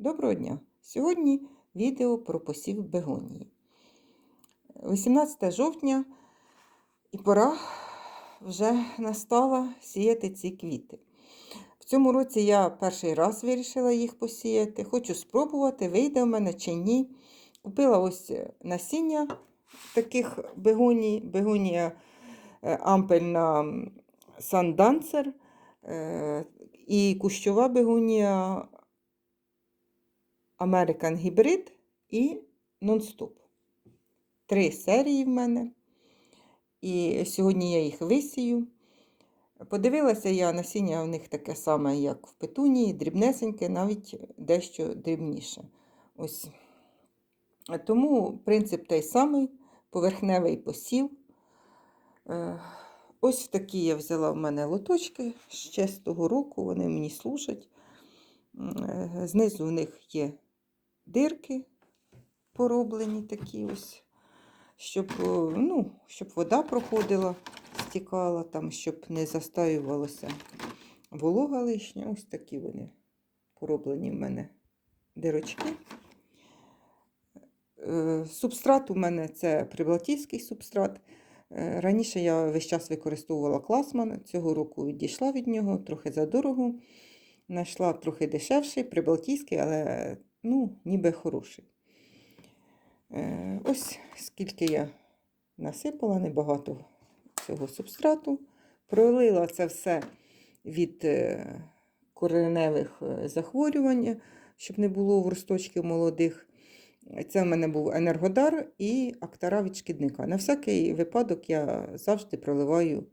Доброго дня! Сьогодні відео про посів бегонії. 18 жовтня і пора вже настала сіяти ці квіти. В цьому році я перший раз вирішила їх посіяти. Хочу спробувати, вийде в мене чи ні. Купила ось насіння таких бегоній, бегонія е, ампельна Сандансер і кущова бегонія American Hybrid і Nonstop. Три серії в мене. І сьогодні я їх висію. Подивилася я насіння в них таке саме, як в петунії, дрібнесеньке, навіть дещо дрібніше. Ось. Тому принцип той самий, поверхневий посів. Е, Ось такі я взяла в мене лоточки ще з того року, вони мені служать. Е, Знизу в них є дирки пороблені такі ось, щоб, ну, щоб вода проходила, стікала, там, щоб не застаювалося волога лишня. Ось такі вони пороблені в мене дирочки. Е, Субстрат у мене це прибалтійський субстрат. Е, Раніше я весь час використовувала класман, цього року відійшла від нього, трохи задорого. Знайшла трохи дешевший, прибалтійський, але ну, ніби хороший. Е, Ось скільки я насипала, небагато цього субстрату. Пролила це все від е, кореневих е, захворювань, щоб не було в росточків молодих. Це в мене був енергодар і актара від шкідника. На всякий випадок я завжди проливаю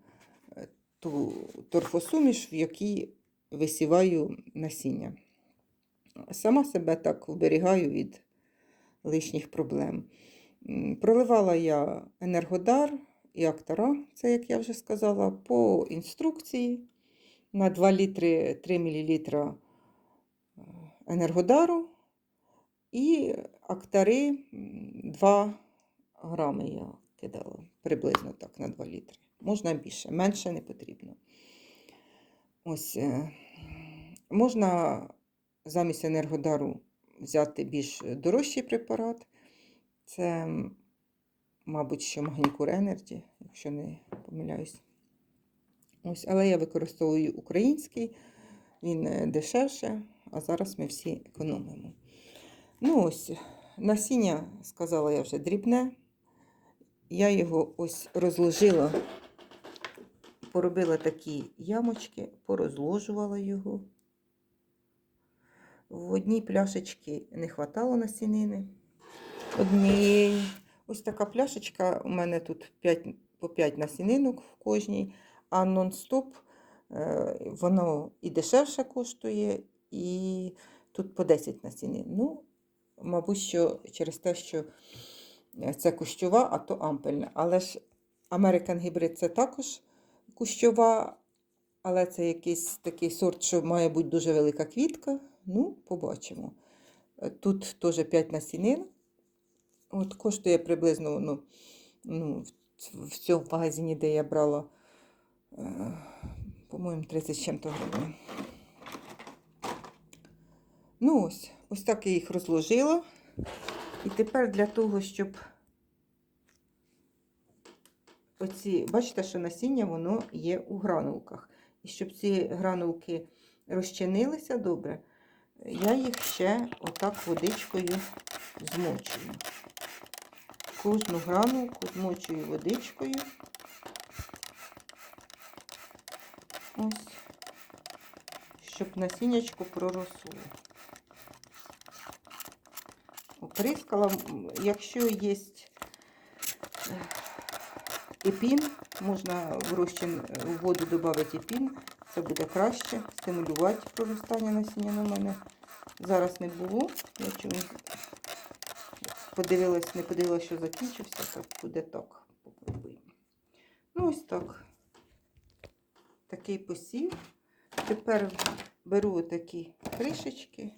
ту торфосуміш, в якій висіваю насіння. Сама себе так вберігаю від лишніх проблем. Проливала я енергодар і актора, це, як я вже сказала, по інструкції на 2 літри 3 мл енергодару і актари 2 грами я кидала, приблизно так на 2 літри. Можна більше, менше не потрібно. Ось, е, можна замість енергодару взяти більш дорожчий препарат. Це, мабуть, що Магнікур Energy, якщо не помиляюсь. Ось, але я використовую український, він е, дешевше, а зараз ми всі економимо. Ну ось, насіння, сказала я вже, дрібне. Я його ось розложила, поробила такі ямочки, порозложувала його. В одній пляшечці не хватало насінини. Однієї. Ось така пляшечка. У мене тут 5, по 5 насінинок в кожній, а нон-стоп е, воно і дешевше коштує, і тут по 10 насінин. Ну, мабуть, що через те, що це кущова, а то ампельна. Але ж American Hybrid це також кущова, але це якийсь такий сорт, що має бути дуже велика квітка. Ну, побачимо. Е, Тут теж 5 насінин. От коштує приблизно ну, ну, в- цьому магазині, де я брала, е, по-моєму, 30 з чим-то гривень. Ну ось, ось так я їх розложила. І тепер для того, щоб оці, бачите, що насіння воно є у гранулках. І щоб ці гранулки розчинилися добре, я їх ще отак водичкою змочую. Кожну гранулку змочую водичкою. Ось, щоб насіннячко проросло. Оприскала, якщо є епін, можна в розчин е, воду додати епін, це буде краще, стимулювати проростання насіння на мене. Зараз не було. Я чомусь подивилась, не подивилася, що закінчився, так буде так. Попробуємо. Ну, ось так. Такий посів. Тепер беру такі кришечки,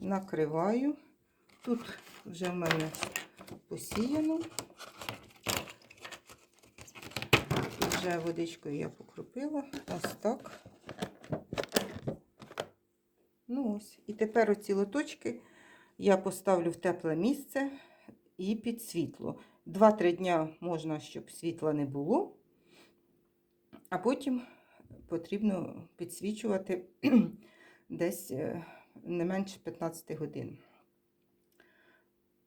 накриваю. Тут вже в мене посіяно. Вже водичкою я покропила. Ось так. Ну ось. І тепер оці лоточки я поставлю в тепле місце і під світло. Два-три дня можна, щоб світла не було, а потім потрібно підсвічувати десь е, не менше 15 годин.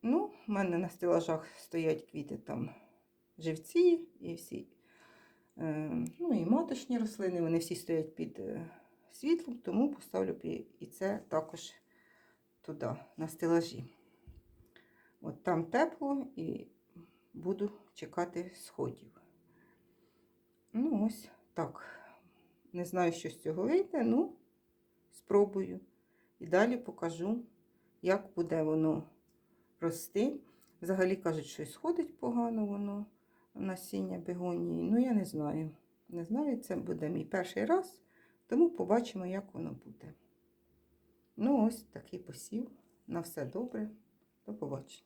Ну, в мене на стелажах стоять квіти там живці і всі. Е, ну і маточні рослини, вони всі стоять під е, світлом, тому поставлю і це також туди, на стелажі. От там тепло і буду чекати сходів. Ну, ось так. Не знаю, що з цього вийде, ну, спробую. І далі покажу, як буде воно рости. Взагалі кажуть, що і сходить погано воно насіння бігонії. Ну, я не знаю. Не знаю, це буде мій перший раз, тому побачимо, як воно буде. Ну, ось такий посів. На все добре. До побачення.